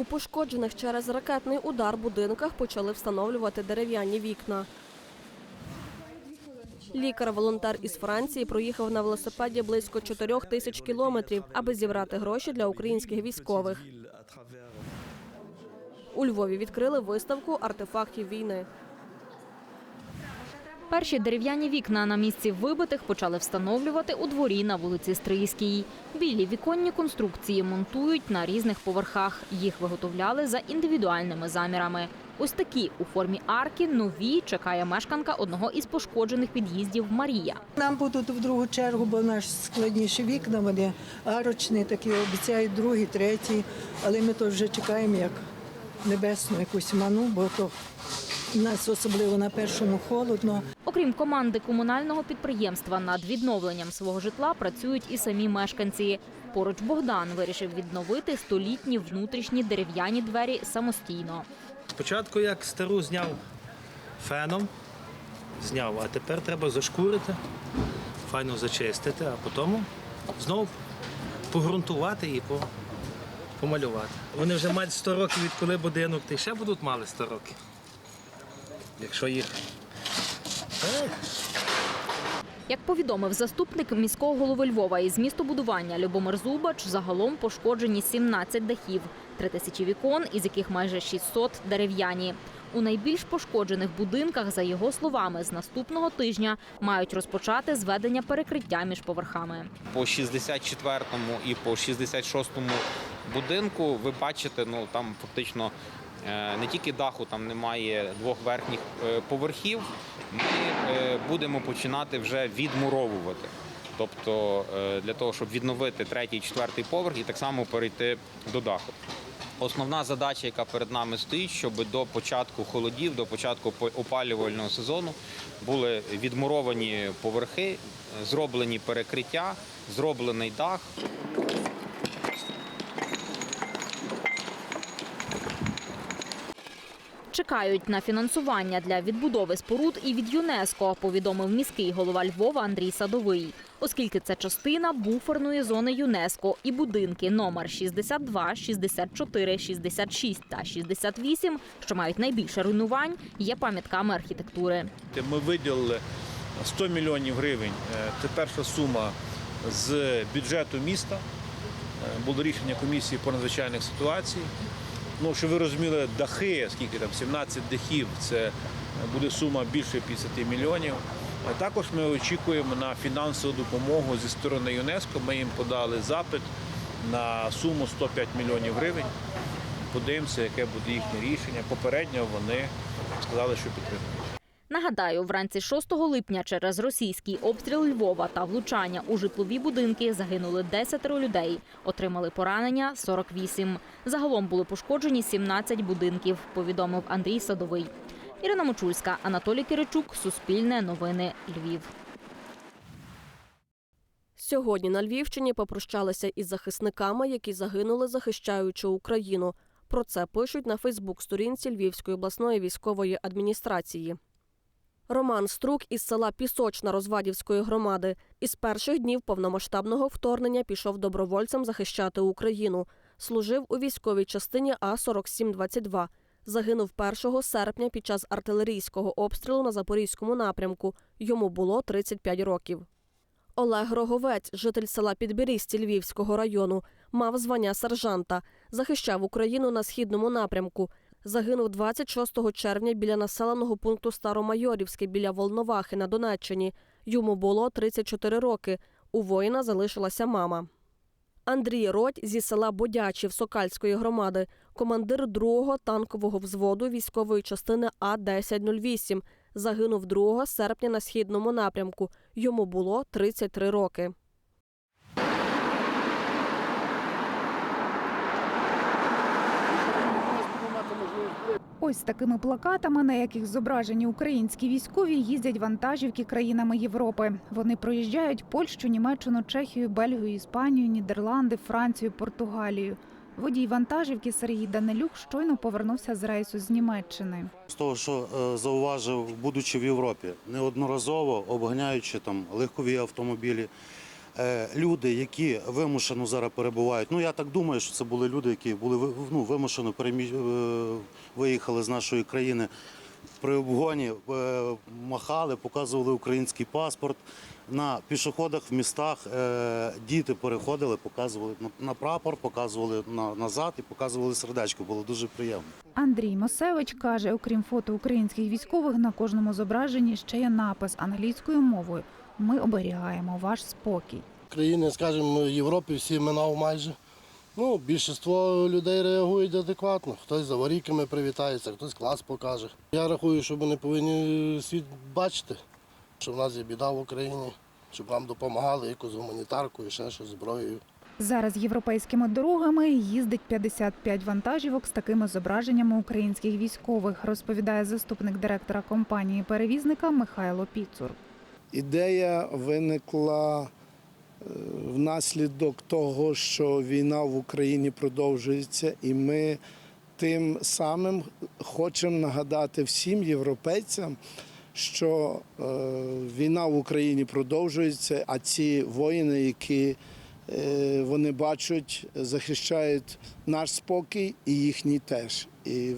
У пошкоджених через ракетний удар будинках почали встановлювати дерев'яні вікна. Лікар-волонтер із Франції проїхав на велосипеді близько 4 тисяч кілометрів, аби зібрати гроші для українських військових. У Львові відкрили виставку артефактів війни. Перші дерев'яні вікна на місці вибитих почали встановлювати у дворі на вулиці Стрийській. Білі віконні конструкції монтують на різних поверхах. Їх виготовляли за індивідуальними замірами. Ось такі у формі арки нові чекає мешканка одного із пошкоджених під'їздів Марія. Нам будуть в другу чергу, бо наш складніші вікна, вони арочні, такі обіцяють другий, третій, але ми то вже чекаємо як небесну якусь ману, бо то нас особливо на першому холодно. Окрім команди комунального підприємства над відновленням свого житла працюють і самі мешканці. Поруч Богдан вирішив відновити столітні внутрішні дерев'яні двері самостійно. Спочатку як стару зняв феном, зняв, а тепер треба зашкурити, файно зачистити, а потім знову погрунтувати і по- помалювати. Вони вже мають 100 років, відколи будинок, та й ще будуть мали 100 років. Якщо їх. Як повідомив заступник міського голови Львова із містобудування Любомир Зубач, загалом пошкоджені 17 дахів, 3 тисячі вікон, із яких майже 600 дерев'яні. У найбільш пошкоджених будинках, за його словами, з наступного тижня мають розпочати зведення перекриття між поверхами. по 64-му і по 66-му будинку ви бачите, ну там фактично не тільки даху, там немає двох верхніх е, поверхів. Ми е, будемо починати вже відмуровувати. Тобто е, для того, щоб відновити третій, четвертий поверх і так само перейти до даху. Основна задача, яка перед нами стоїть, щоб до початку холодів, до початку опалювального сезону були відмуровані поверхи, е, зроблені перекриття, зроблений дах. Чекають на фінансування для відбудови споруд і від ЮНЕСКО, повідомив міський голова Львова Андрій Садовий. Оскільки це частина буферної зони ЮНЕСКО і будинки номер 62, 64, 66 та 68, що мають найбільше руйнувань, є пам'ятками архітектури. Ми виділили 100 мільйонів гривень. Е, Це перша сума з бюджету міста. Е, Було рішення комісії по надзвичайних ситуацій. Ну, щоб ви розуміли, дахи, скільки там 17 дахів, це буде сума більше 50 мільйонів. А також ми очікуємо на фінансову допомогу зі сторони ЮНЕСКО. Ми їм подали запит на суму 105 мільйонів гривень. Подивимося, яке буде їхнє рішення. Попередньо вони сказали, що підтримують. Нагадаю, вранці 6 липня через російський обстріл Львова та влучання у житлові будинки загинули 10 людей, отримали поранення 48. Загалом були пошкоджені 17 будинків, повідомив Андрій Садовий. Ірина Мочульська, Анатолій Киричук, Суспільне новини Львів. Сьогодні на Львівщині попрощалися із захисниками, які загинули, захищаючи Україну. Про це пишуть на Фейсбук-сторінці Львівської обласної військової адміністрації. Роман Струк із села Пісочна Розвадівської громади із перших днів повномасштабного вторгнення пішов добровольцем захищати Україну. Служив у військовій частині А 4722 Загинув 1 серпня під час артилерійського обстрілу на запорізькому напрямку. Йому було 35 років. Олег Роговець, житель села Підбірісті Львівського району, мав звання сержанта, захищав Україну на східному напрямку. Загинув 26 червня біля населеного пункту Старомайорівське біля Волновахи на Донеччині. Йому було 34 роки. У воїна залишилася мама. Андрій Родь зі села Бодячів Сокальської громади, командир 2-го танкового взводу військової частини А-1008, загинув 2 серпня на східному напрямку. Йому було 33 роки. Ось такими плакатами, на яких зображені українські військові, їздять вантажівки країнами Європи. Вони проїжджають Польщу, Німеччину, Чехію, Бельгію, Іспанію, Нідерланди, Францію, Португалію. Водій вантажівки Сергій Данилюк щойно повернувся з рейсу з Німеччини. З того, що е, зауважив, будучи в Європі, неодноразово обганяючи там легкові автомобілі, люди, які вимушено зараз перебувають. Ну я так думаю, що це були люди, які були ну, вимушено перемі... е, виїхали з нашої країни при обгоні, е, махали, показували український паспорт. На пішоходах в містах е, діти переходили, показували на прапор, показували на, назад і показували сердечко. Було дуже приємно. Андрій Мосевич каже, окрім фото українських військових, на кожному зображенні ще є напис англійською мовою. Ми оберігаємо ваш спокій. країни, скажімо, Європи всі минав майже. Ну, більшість людей реагують адекватно. Хтось за аварійками привітається, хтось клас покаже. Я рахую, що вони повинні світ бачити, що в нас є біда в Україні, щоб нам допомагали якось гуманітаркою, ще щось зброєю. Зараз європейськими дорогами їздить 55 вантажівок з такими зображеннями українських військових, розповідає заступник директора компанії перевізника Михайло Піцур. Ідея виникла е, внаслідок того, що війна в Україні продовжується, і ми тим самим хочемо нагадати всім європейцям, що е, війна в Україні продовжується, а ці воїни, які е, вони бачать, захищають наш спокій і їхній теж. І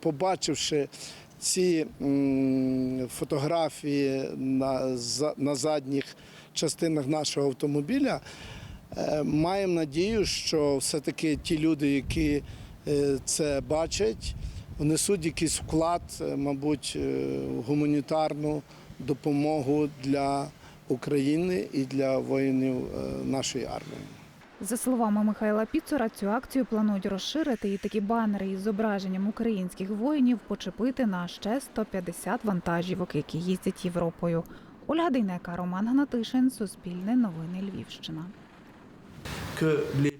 побачивши ці фотографії на, задніх частинах нашого автомобіля, е, маємо надію, що все-таки ті люди, які е, це бачать, внесуть якийсь вклад, е, мабуть, гуманітарну допомогу для України і для воїнів нашої армії. За словами Михайла Піцура, цю акцію планують розширити і такі банери із зображенням українських воїнів почепити на ще 150 вантажівок, які їздять Європою. Ольга Дейнека, Роман Гнатишин, Суспільне новини Львівщина.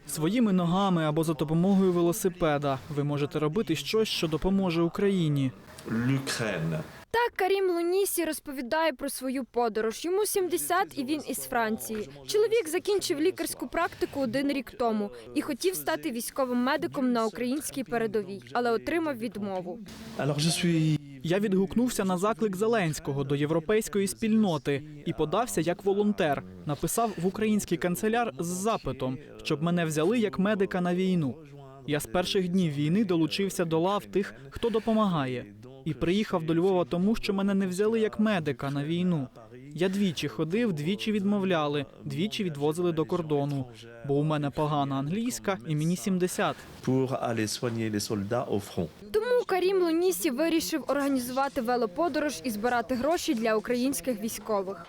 Своїми ногами або за допомогою велосипеда ви можете робити щось, що допоможе Україні. Так, Карім Лунісі розповідає про свою подорож. Йому 70 і він із Франції. Чоловік закінчив лікарську практику один рік тому і хотів стати військовим медиком на українській передовій, але отримав відмову. Я відгукнувся на заклик Зеленського до європейської спільноти і подався як волонтер. Написав в український канцеляр з запитом, щоб мене взяли як медика на війну. Я з перших днів війни долучився до лав тих, хто допомагає, і приїхав до Львова тому, що мене не взяли як медика на війну. Я двічі ходив, двічі відмовляли, двічі відвозили до кордону. Бо у мене погана англійська і мені 70. Тому Карім Лунісі вирішив організувати велоподорож і збирати гроші для українських військових.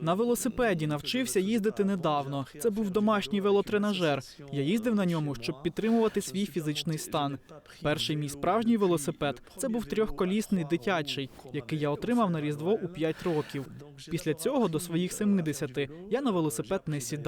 На велосипеді навчився їздити недавно. Це був домашній велотренажер. Я їздив на ньому, щоб підтримувати свій фізичний стан. Перший мій справжній велосипед це був трьохколісний дитячий, який я отримав на різдво у 5 років. Після цього до своїх 70 я на велосипед не сідав.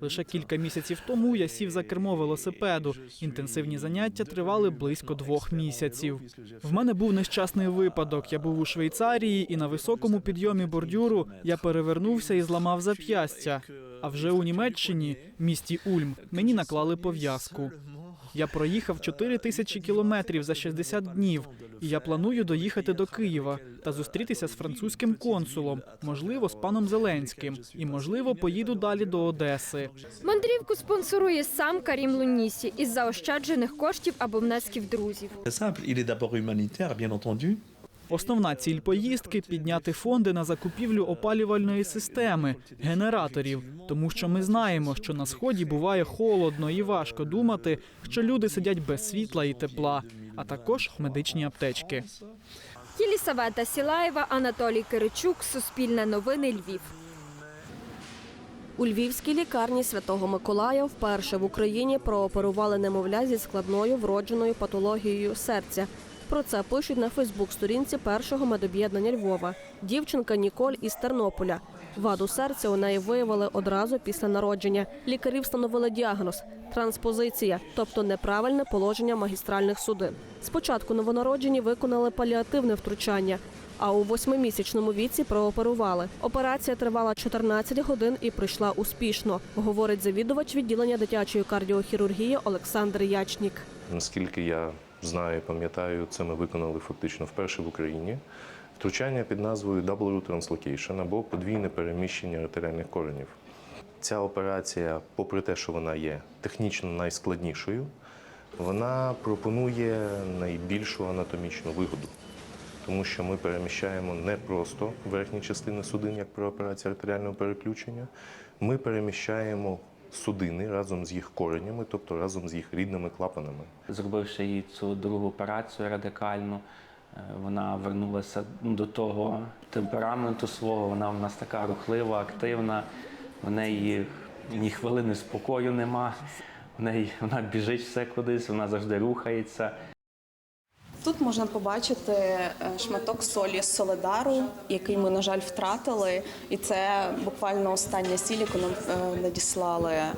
Лише кілька місяців тому я сів за кермо велосипеду. Інтенсивні заняття тривали близько двох місяців. В мене був нещасний випадок. Я був у Швейцарії, і на високому підйомі бордюру я перевернувся і зламав зап'ястя. А вже у Німеччині, місті Ульм, мені наклали пов'язку. Я проїхав 4 тисячі кілометрів за 60 днів, і я планую доїхати до Києва та зустрітися з французьким консулом, можливо, з паном Зеленським, і можливо, поїду далі до Одеси. Мандрівку спонсорує сам Карім Лунісі із заощаджених коштів або внесків друзів. Основна ціль поїздки підняти фонди на закупівлю опалювальної системи, генераторів, тому що ми знаємо, що на сході буває холодно і важко думати, що люди сидять без світла і тепла, а також медичні аптечки. Єлісавета Сілаєва, Анатолій Киричук, Суспільне новини Львів. У львівській лікарні Святого Миколая вперше в Україні прооперували немовля зі складною вродженою патологією серця. Про це пишуть на Фейсбук-сторінці першого медоб'єднання Львова. Дівчинка Ніколь із Тернополя. Ваду серця у неї виявили одразу після народження. Лікарі встановили діагноз транспозиція, тобто неправильне положення магістральних судин. Спочатку новонароджені виконали паліативне втручання, а у восьмимісячному віці прооперували. Операція тривала 14 годин і пройшла успішно, говорить завідувач відділення дитячої кардіохірургії Олександр Ячнік. Наскільки я знаю і пам'ятаю, це ми виконали фактично вперше в Україні. Втручання під назвою Double Root Translocation або подвійне переміщення артеріальних коренів. Ця операція, попри те, що вона є технічно найскладнішою, вона пропонує найбільшу анатомічну вигоду, тому що ми переміщаємо не просто верхні частини судин, як при операції артеріального переключення, ми переміщаємо судини разом з їх коренями, тобто разом з їх рідними клапанами. Зробивши їй цю другу операцію радикальну, е, вона вернулася до того темпераменту свого. Вона в нас така рухлива, активна. В неї ні хвилини спокою нема. В неї вона біжить все кудись, вона завжди рухається. Тут можна побачити е, шматок солі з Соледару, який ми, на жаль, втратили. І це буквально остання сіль, яку нам е, надіслали. Е,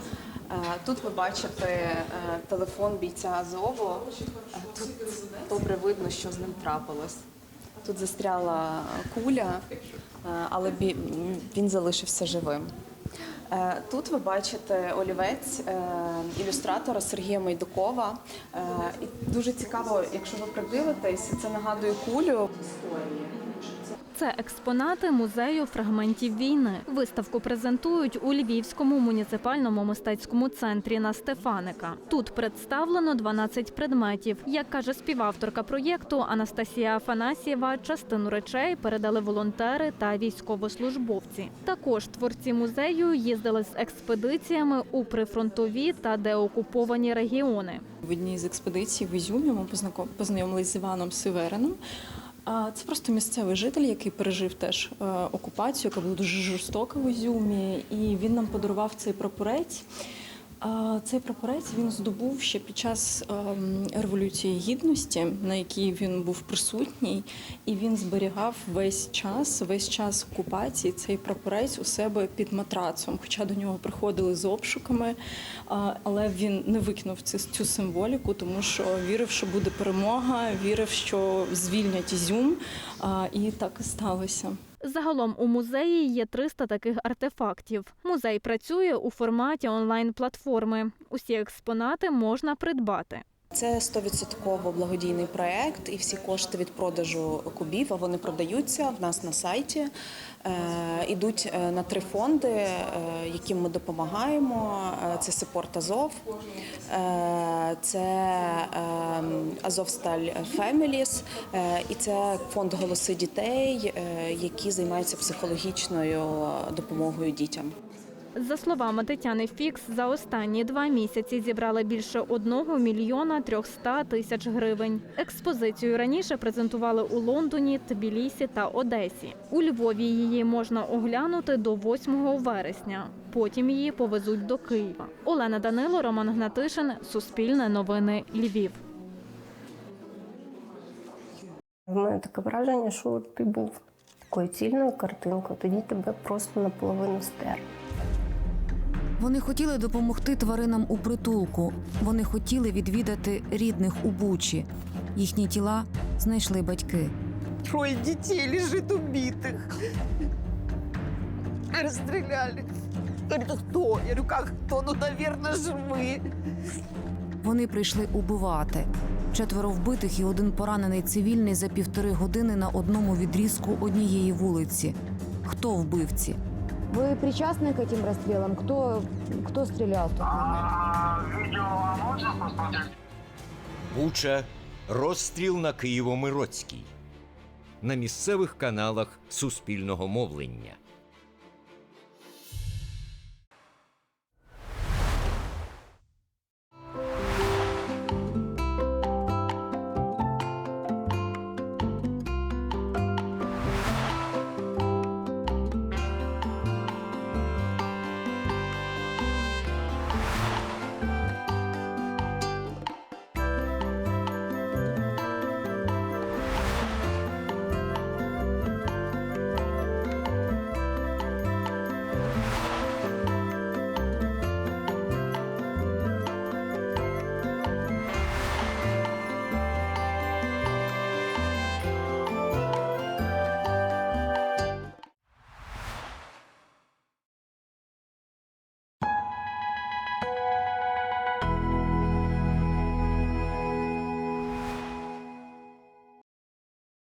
Тут ви бачите телефон бійця Азову. Тут добре видно, що з ним трапилось. Тут застряла куля, але він залишився живим. Е, Тут ви бачите олівець е, ілюстратора Сергія Майдукова. Е, І дуже цікаво, якщо ви придивитесь, це нагадує кулю. Це експонати музею фрагментів війни. Виставку презентують у Львівському муніципальному мистецькому центрі на Стефаника. Тут представлено 12 предметів. Як каже співавторка проєкту Анастасія Афанасьєва, частину речей передали волонтери та військовослужбовці. Також творці музею їздили з експедиціями у прифронтові та деокуповані регіони. В одній з експедицій в Ізюмі ми познайомились з Іваном Сиверином. Це просто місцевий житель, який пережив теж е, окупацію, яка була дуже жорстока в Ізюмі. І він нам подарував цей прапорець. Цей прапорець він здобув ще під час ем, Революції Гідності, на якій він був присутній, і він зберігав весь час, весь час окупації цей прапорець у себе під матрацом. Хоча до нього приходили з обшуками, але він не викинув цю символіку, тому що вірив, що буде перемога, вірив, що звільнять Ізюм, і так і сталося. Загалом у музеї є 300 таких артефактів. Музей працює у форматі онлайн-платформи. Усі експонати можна придбати. Це 100% благодійний проект, і всі кошти від продажу кубів, а вони продаються в нас на сайті. Е, ідуть е, на три фонди, е, яким ми допомагаємо. Е, Це Сепорт Азов, е, це е, Азовсталь Феміліс, е, і це фонд Голоси дітей, е, які займаються психологічною допомогою дітям. За словами Тетяни Фікс, за останні два місяці зібрали більше 1 мільйона 300 тисяч гривень. Експозицію раніше презентували у Лондоні, Тбілісі та Одесі. У Львові її можна оглянути до 8 вересня. Потім її повезуть до Києва. Олена Данило, Роман Гнатишин, Суспільне новини, Львів. У мене таке враження, що ти був такою цільною картинкою, тоді тебе просто наполовину стер. Вони хотіли допомогти тваринам у притулку. Вони хотіли відвідати рідних у Бучі. Їхні тіла знайшли батьки. Трое детей лежит убитых. Расстреляли. Говорит, кто? Я говорю, как кто? Ну, наверное, живые. Вони прийшли убивати. Четверо вбитих і один поранений цивільний за півтори години на одному відрізку однієї вулиці. Хто вбивці? Вы причастны к этим расстрелам? Кто, кто стрелял в тот момент? Буча. Розстріл на Києво-Мироцькій. На місцевих каналах суспільного мовлення.